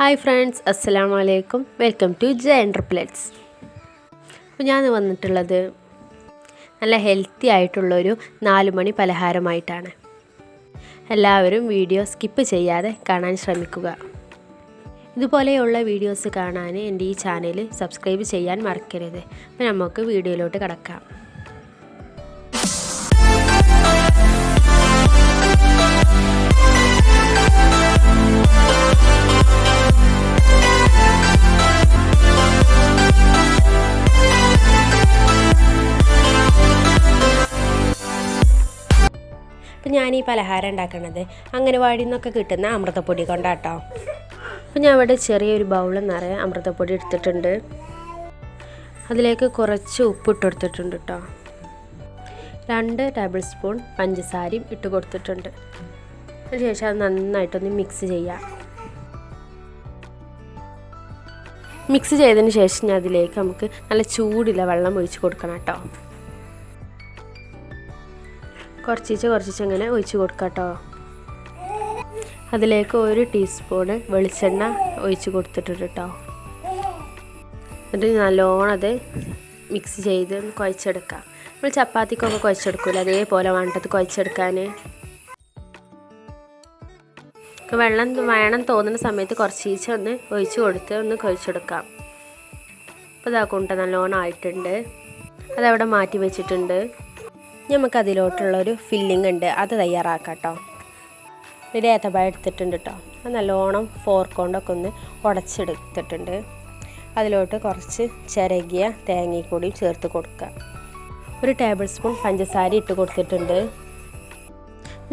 Hi friends അസ്സലാമു വലൈക്കും welcome to J എന്റർപ്ലെറ്റ്സ് അപ്പോൾ ഞാൻ വന്നിട്ടുള്ളത് നല്ല ഹെൽത്തി ആയിട്ടുള്ളൊരു നാല് മണി പലഹാരമായിട്ടാണ്. എല്ലാവരും വീഡിയോ സ്കിപ്പ് ചെയ്യാതെ കാണാൻ ശ്രമിക്കുക. ഇതുപോലെയുള്ള വീഡിയോസ് കാണാൻ എന്റെ ഈ ചാനൽ സബ്സ്ക്രൈബ് ചെയ്യാൻ മറക്കരുത്. അപ്പോൾ നമുക്ക് വീഡിയോയിലോട്ട് കിടക്കാം. അപ്പം ഞാൻ ഈ പലഹാരം ഉണ്ടാക്കണത് അംഗനവാടിയിൽ നിന്നൊക്കെ കിട്ടുന്ന അമൃതപ്പൊടി കൊണ്ടാട്ടോ. അപ്പം ഞാൻ ഇവിടെ ചെറിയൊരു ബൗളിൽ നിറയെ അമൃതപ്പൊടി എടുത്തിട്ടുണ്ട്. അതിലേക്ക് കുറച്ച് ഉപ്പ് ഇട്ട് കൊടുത്തിട്ടുണ്ട് കേട്ടോ രണ്ട് ടേബിൾ സ്പൂൺ പഞ്ചസാരയും ഇട്ട് കൊടുത്തിട്ടുണ്ട്. അതിനുശേഷം അത് നന്നായിട്ടൊന്ന് മിക്സ് ചെയ്യാം. മിക്സ് ചെയ്തതിന് ശേഷം അതിലേക്ക് നമുക്ക് നല്ല ചൂടില്ല വെള്ളം ഒഴിച്ച് കൊടുക്കണം കേട്ടോ കുറച്ചിച്ച് കുറച്ചിച്ച് അങ്ങനെ ഒഴിച്ച് കൊടുക്കാം കേട്ടോ. അതിലേക്ക് ഒരു ടീസ്പൂണ് വെളിച്ചെണ്ണ ഒഴിച്ച് കൊടുത്തിട്ടുണ്ട് കേട്ടോ. എന്നിട്ട് നല്ലോണം അത് മിക്സ് ചെയ്ത് കുഴച്ചെടുക്കാം. നമ്മൾ ചപ്പാത്തിക്കൊക്കെ കുഴച്ചെടുക്കില്ല അതേപോലെ വേണ്ടത് കുഴച്ചെടുക്കാൻ. വെള്ളം വേണം തോന്നുന്ന സമയത്ത് കുറച്ചീച്ച ഒന്ന് ഒഴിച്ച് കൊടുത്ത് ഒന്ന് കുഴച്ചെടുക്കാം. അപ്പോൾ ഇതാ കൊണ്ട് നല്ലോണം ആയിട്ടുണ്ട്. അതവിടെ മാറ്റി വെച്ചിട്ടുണ്ട്. നമുക്ക് അതിലോട്ടുള്ളൊരു ഫില്ലിംഗ് ഉണ്ട് അത് തയ്യാറാക്കാം കേട്ടോ ഒരു എടുത്തിട്ടുണ്ട് കേട്ടോ അത് നല്ലോണം ഫോർക്കോണ്ടൊക്കെ ഒന്ന് ഉടച്ചെടുത്തിട്ടുണ്ട്. അതിലോട്ട് കുറച്ച് ചിരകിയ തേങ്ങയും ചേർത്ത് കൊടുക്കുക ഒരു ടേബിൾ സ്പൂൺ പഞ്ചസാര ഇട്ട് കൊടുത്തിട്ടുണ്ട്.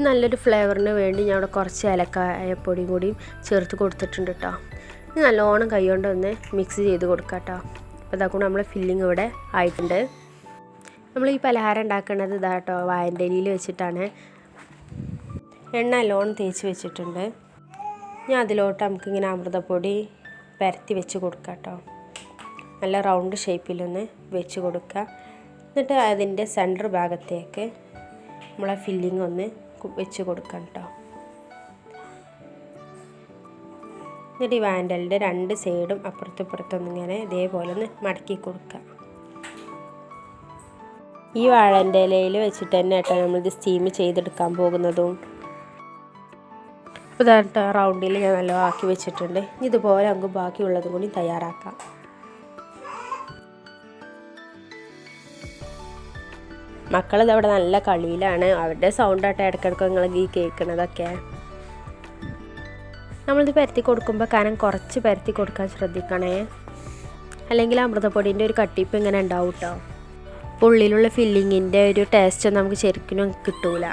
നല്ലൊരു ഫ്ലേവറിന് വേണ്ടി ഞാൻ അവിടെ കുറച്ച് ഏലക്കായപ്പൊടിയും കൂടിയും ചേർത്ത് കൊടുത്തിട്ടുണ്ട് കേട്ടോ നല്ലോണം കൈ കൊണ്ട് ഒന്ന് മിക്സ് ചെയ്ത് കൊടുക്കാം കേട്ടോ അപ്പോൾ അതാക്കൊണ്ട് നമ്മൾ ഫില്ലിംഗ് ഇവിടെ ആയിട്ടുണ്ട്. നമ്മൾ ഈ പലഹാരം ഉണ്ടാക്കുന്നത് ഇതാ കേട്ടോ വായന്റെ വെച്ചിട്ടാണ്. എണ്ണ ലോൺ തേച്ച് വെച്ചിട്ടുണ്ട്. ഞാൻ അതിലോട്ട് നമുക്കിങ്ങനെ അമൃതപ്പൊടി പരത്തി വെച്ച് കൊടുക്കാം കേട്ടോ നല്ല റൗണ്ട് ഷേപ്പിലൊന്ന് വെച്ച് കൊടുക്കുക എന്നിട്ട് അതിന്റെ സെന്റർ ഭാഗത്തേക്ക് നമ്മളെ ഫില്ലിംഗ് ഒന്ന് വെച്ച് കൊടുക്കാം കേട്ടോ എന്നിട്ട് ഈ വാൻഡലിന്റെ രണ്ട് സൈഡും അപ്പുറത്തും ഇപ്പുറത്തും ഇങ്ങനെ ഇതേപോലെ ഒന്ന് മടക്കി കൊടുക്കുക ഈ വാഴന്റെ ഇലയിൽ വെച്ചിട്ട് തന്നെ കേട്ടോ നമ്മളിത് സ്റ്റീം ചെയ്തെടുക്കാൻ പോകുന്നതും. ഇപ്പോൾ ഇതായിട്ട് റൗണ്ടിൽ ഞാൻ നല്ല ആക്കി വെച്ചിട്ടുണ്ട്. ഇതുപോലെ നമുക്ക് ബാക്കിയുള്ളതും കൂടി തയ്യാറാക്കാം. മക്കൾ അവിടെ നല്ല കളിയിലാണ്. അവരുടെ സൗണ്ടായിട്ട് ഇടയ്ക്കിടയ്ക്ക് നിങ്ങൾ ഈ കേൾക്കണതൊക്കെ. നമ്മളിത് പരത്തി കൊടുക്കുമ്പോൾ കനം കുറച്ച് പരത്തി കൊടുക്കാൻ ശ്രദ്ധിക്കണേ. അല്ലെങ്കിൽ അമൃതപ്പൊടിന്റെ ഒരു കട്ടിപ്പ് ഇങ്ങനെ ഉണ്ടാവും കേട്ടോ. ഉള്ളിലുള്ള ഫില്ലിങ്ങിന്റെ ഒരു ടേസ്റ്റ് നമുക്ക് ശരിക്കും കിട്ടൂല.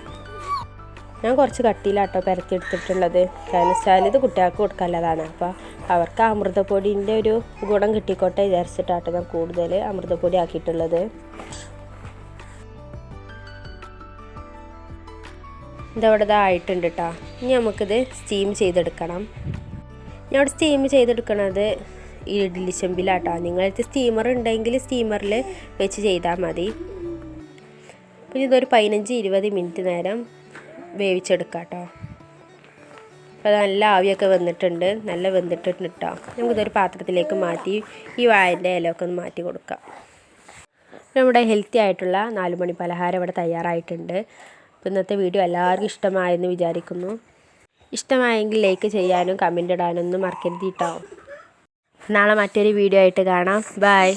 ഞാൻ കുറച്ച് കട്ടിയിലാട്ടോ പരത്തി എടുത്തിട്ടുള്ളത് കാരണം വെച്ചാൽ ഇത് കുട്ടികൾക്ക് കൊടുക്കാനുള്ളതാണ്. അപ്പോൾ അവർക്ക് അമൃതപ്പൊടിന്റെ ഒരു ഗുണം കിട്ടിക്കോട്ടെ വിചാരിച്ചിട്ടാട്ടോ ഞാൻ കൂടുതൽ അമൃതപ്പൊടി ആക്കിയിട്ടുള്ളത്. ഇതവിടെ ഇതായിട്ടുണ്ട് കേട്ടോ ഇനി നമുക്കിത് സ്റ്റീം ചെയ്തെടുക്കണം. ഞാൻ അവിടെ സ്റ്റീം ചെയ്തെടുക്കണത് ഈ ഇഡ്ഡലി ചെമ്പിലാട്ടോ. നിങ്ങളടുത്ത് സ്റ്റീമർ ഉണ്ടെങ്കിൽ സ്റ്റീമറിൽ വെച്ച് ചെയ്താൽ മതി. പിന്നെ ഇതൊരു പതിനഞ്ച് ഇരുപത് മിനിറ്റ് നേരം വേവിച്ചെടുക്കാം കേട്ടോ അപ്പോൾ നല്ല ആവിയൊക്കെ വന്നിട്ടുണ്ട്. നല്ല വെന്തിട്ടുണ്ട് കേട്ടോ നമുക്കിതൊരു പാത്രത്തിലേക്ക് മാറ്റി ഈ വായന്റെ ഇലയൊക്കെ ഒന്ന് മാറ്റി കൊടുക്കാം. നമ്മുടെ ഹെൽത്തി ആയിട്ടുള്ള നാലുമണി പലഹാരം ഇവിടെ തയ്യാറായിട്ടുണ്ട്. അപ്പോൾ ഇന്നത്തെ വീഡിയോ എല്ലാവർക്കും ഇഷ്ടമായെന്ന് വിചാരിക്കുന്നു. ഇഷ്ടമായെങ്കിൽ ലൈക്ക് ചെയ്യാനും കമന്റ് ഇടാനൊന്നും മറക്കരുത് കേട്ടോ നാളെ മറ്റൊരു വീഡിയോ ആയിട്ട് കാണാം. ബൈ